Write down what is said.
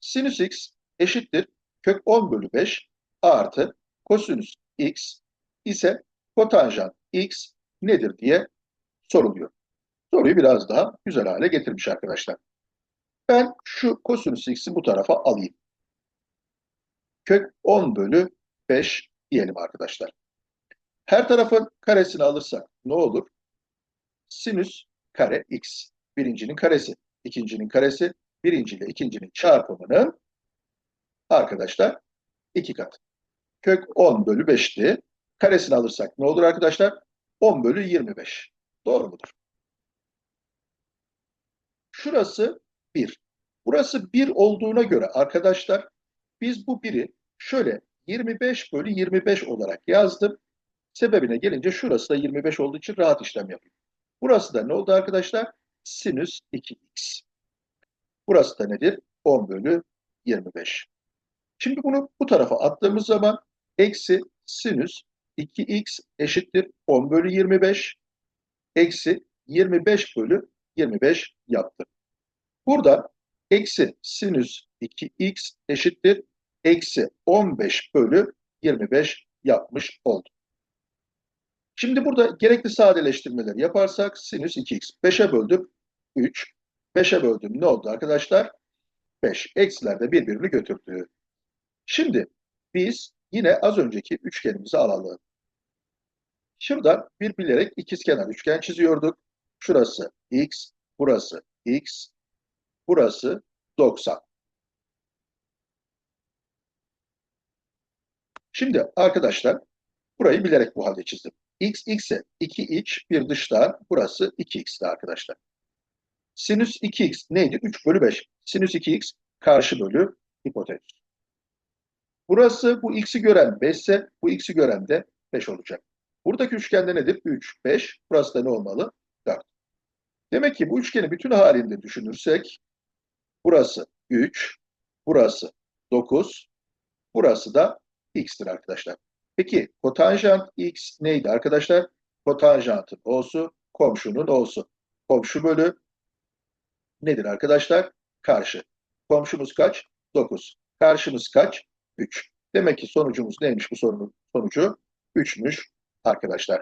Sinüs x eşittir kök 10 bölü 5 artı kosinüs x ise kotanjant x nedir diye soruluyor. Soruyu biraz daha güzel hale getirmiş arkadaşlar. Ben şu kosinüs x'i bu tarafa alayım. Kök 10 bölü 5 diyelim arkadaşlar. Her tarafın karesini alırsak ne olur? Sinüs kare x. Birincinin karesi, ikincinin karesi, birinci ile ikincinin çarpımının arkadaşlar iki katı. Kök 10 bölü 5'ti. Karesini alırsak ne olur arkadaşlar? 10 bölü 25. Doğru mudur? Şurası 1. Burası 1 olduğuna göre arkadaşlar biz bu 1'i şöyle 25 bölü 25 olarak yazdım. Sebebine gelince şurası da 25 olduğu için rahat işlem yapayım. Burası da ne oldu arkadaşlar? Sinüs 2x. Burası da nedir? 10 bölü 25. Şimdi bunu bu tarafa attığımız zaman eksi sinüs 2x eşittir 10 bölü 25 eksi 25 bölü 25 yaptı. Burada eksi sinüs 2x eşittir eksi 15 bölü 25 yapmış oldum. Şimdi burada gerekli sadeleştirmeleri yaparsak sinüs 2x 5'e böldüm 3. 5'e böldüm ne oldu arkadaşlar? 5. Eksiler de birbirini götürdü. Şimdi biz yine az önceki üçgenimizi alalım. Şuradan bir bilerek ikizkenar üçgen çiziyorduk. Şurası x, burası x, burası 90. Şimdi arkadaşlar burayı bilerek bu halde çizdim. x, x'e 2 iç, bir dışta, burası 2x'ti arkadaşlar. Sinüs 2x neydi? 3 bölü 5. Sinüs 2x karşı bölü hipotenüs. Burası bu x'i gören 5 ise bu x'i gören de 5 olacak. Buradaki üçgende nedir? 3, 5. Burası da ne olmalı? 4. Demek ki bu üçgeni bütün halinde düşünürsek burası 3, burası 9, burası da x'tir arkadaşlar. Peki kotanjant x neydi arkadaşlar? Kotanjantın o'su komşunun o'su. Komşu bölü nedir arkadaşlar? Karşı. Komşumuz kaç? 9. Karşımız kaç? 3. Demek ki sonucumuz neymiş bu sorunun sonucu? 3'müş arkadaşlar.